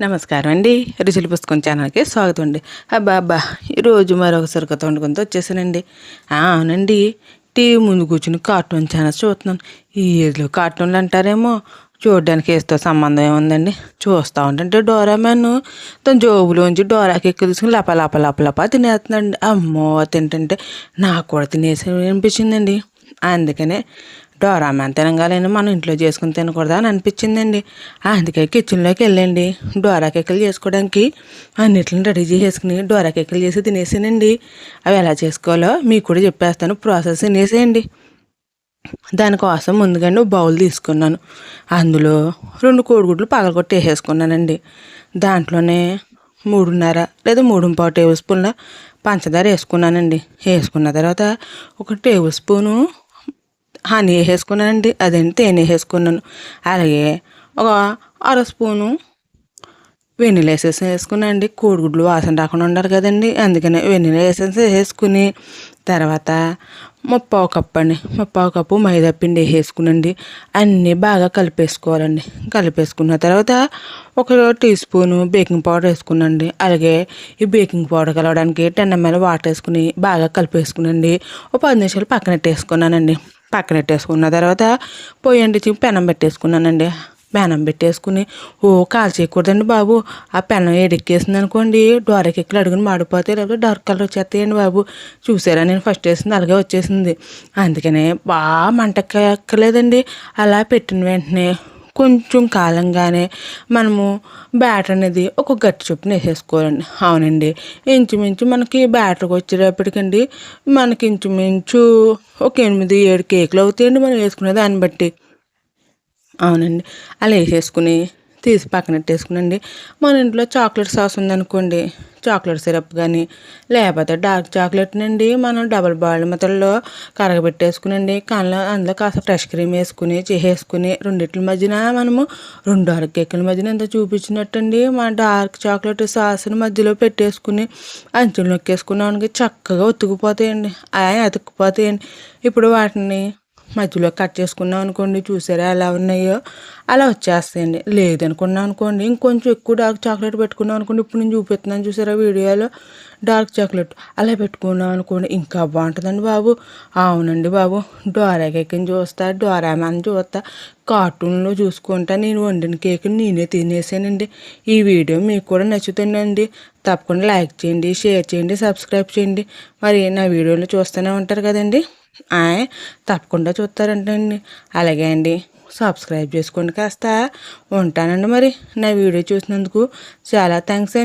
నమస్కారం అండి. రుచుల పుస్తకం ఛానల్కి స్వాగతం అండి. అబ్బా అబ్బా ఈరోజు మరొక కథ వండుకుంటూ వచ్చేసానండి. అవునండి. టీవీ ముందు కూర్చుని కార్టూన్ ఛానల్స్ చూస్తున్నాను. ఈ ఏజ్లో కార్టూన్లు అంటారేమో చూడడానికి ఏస్తో సంబంధం ఏముందండి? చూస్తూ ఉంటే డోరామెన్ తన జోబులోంచి డోరాకి ఎక్కి తీసుకుని లప లప లప లప అమ్మో తింటుంటే నాకు కూడా తినేసి అనిపించిందండి. అందుకనే డోరామెన్ తినగాలని మనం ఇంట్లో చేసుకుని తినకూడదా అని అనిపించిందండి. అందుకే కిచెన్లోకి వెళ్ళండి. డోరా కేకలు చేసుకోవడానికి అన్నిటిని రెడీ చేసుకుని డోరా కేకలు చేసి తినేసానండి. అవి ఎలా చేసుకోవాలో మీకు కూడా చెప్పేస్తాను. ప్రాసెస్ తినేసేయండి. దానికోసం ముందుగానే బౌల్ తీసుకున్నాను. అందులో రెండు కోడిగుడ్లు పగలగొట్టి వేసేసుకున్నానండి. దాంట్లోనే మూడున్నర లేదా మూడు పావు టేబుల్ స్పూన్ల పంచదార వేసుకున్నానండి. వేసుకున్న తర్వాత ఒక టేబుల్ స్పూను హనీ వేసుకున్నానండి అదేంటి తేనె వేసుకున్నాను. అలాగే ఒక అర స్పూను వెన్నెల వేసేసి వేసుకున్నానండి కోడిగుడ్లు వాసన రాకుండా ఉండాలి కదండి. అందుకని వెన్నెల వేసేసి వేసుకుని తర్వాత ముప్పావు కప్పు అండి. ముప్పావు కప్పు మైదా పిండి వేసుకునండి అన్నీ బాగా కలిపేసుకోవాలండి. కలిపేసుకున్న తర్వాత ఒక టీ స్పూను బేకింగ్ పౌడర్ వేసుకునండి అలాగే ఈ బేకింగ్ పౌడర్ కలవడానికి టెన్ ఎంఎల్ వాటర్ వేసుకుని బాగా కలిపేసుకునండి ఒక పది నిమిషాలు పక్కన పెట్టేసుకున్నానండి. పక్కన పెట్టేసుకున్న తర్వాత పొయ్యి అండి పెనం పెట్టేసుకున్నానండి. పెనం పెట్టేసుకుని ఓ కాల్చేయకూడదండి బాబు. ఆ పెనం ఎడెక్కేసింది అనుకోండి డోరకెక్కలు అడుగుని మాడిపోతే లేకపోతే డార్క్ కలర్ వచ్చేస్తాయండి బాబు. చూసారా నేను ఫస్ట్ వేసింది అలాగే వచ్చేసింది. అందుకనే బాగా మంట ఎక్కలేదండి. అలా పెట్టిన వెంటనే కొంచెం కాలంగానే మనము బ్యాటర్ అనేది ఒక గట్టి చొప్పున వేసేసుకోవాలండి. అవునండి. ఇంచుమించు మనకి బ్యాటర్కి వచ్చేటప్పటికండి మనకి ఇంచుమించు ఒక ఎనిమిది ఏడు కేకులు అవుతాయండి మనం వేసుకునే దాన్ని బట్టి. అవునండి. అలా వేసేసుకుని తీసి పక్కన పెట్టేసుకునండి. మన ఇంట్లో చాక్లెట్ సాస్ ఉందనుకోండి చాక్లెట్ సిరప్ కానీ లేకపోతే డార్క్ చాక్లెట్ నుండి మనం డబల్ బాయిల్డ్ మెథడ్లో కరగబెట్టేసుకునండి. కానీ అందులో కాస్త ఫ్రెష్ క్రీమ్ వేసుకుని చేసేసుకుని రెండిట్ల మధ్యన మనము రెండు అర కేకుల మధ్యన ఎంత చూపించినట్టండి మన డార్క్ చాక్లెట్ సాస్ని మధ్యలో పెట్టేసుకుని అంచులు నొక్కేసుకున్నానికి చక్కగా ఉతుకుపోతాయండి. అవి అతుక్కుపోతాయండి. ఇప్పుడు వాటిని మధ్యలో కట్ చేసుకున్నాం అనుకోండి చూసారా ఎలా ఉన్నాయో? అలా వచ్చేస్తాయండి. లేదనుకున్నాం అనుకోండి ఇంకొంచెం ఎక్కువ డార్క్ చాక్లెట్ పెట్టుకున్నాం అనుకోండి ఇప్పుడు నేను చూపిస్తున్నాను చూసారా వీడియోలో? డార్క్ చాక్లెట్ అలా పెట్టుకున్నాం అనుకోండి ఇంకా బాగుంటుందండి బాబు. అవునండి బాబు డోరా కేక్ని చూస్తా డోరామాన్ చూస్తా. కార్టూన్లో చూసుకుంటా నేను వండిన కేక్ని నేనే తినేసానండి. ఈ వీడియో మీకు కూడా నచ్చుతుందండి. తప్పకుండా లైక్ చేయండి షేర్ చేయండి సబ్స్క్రైబ్ చేయండి. మరి నా వీడియోలు చూస్తూనే ఉంటారు కదండి. తప్పకుండా చూస్తారంటండి అలాగే అండి సబ్స్క్రైబ్ చేసుకోండి కాస్త. ఉంటానండి మరి. నా వీడియో చూసినందుకు చాలా థ్యాంక్స్ అండి.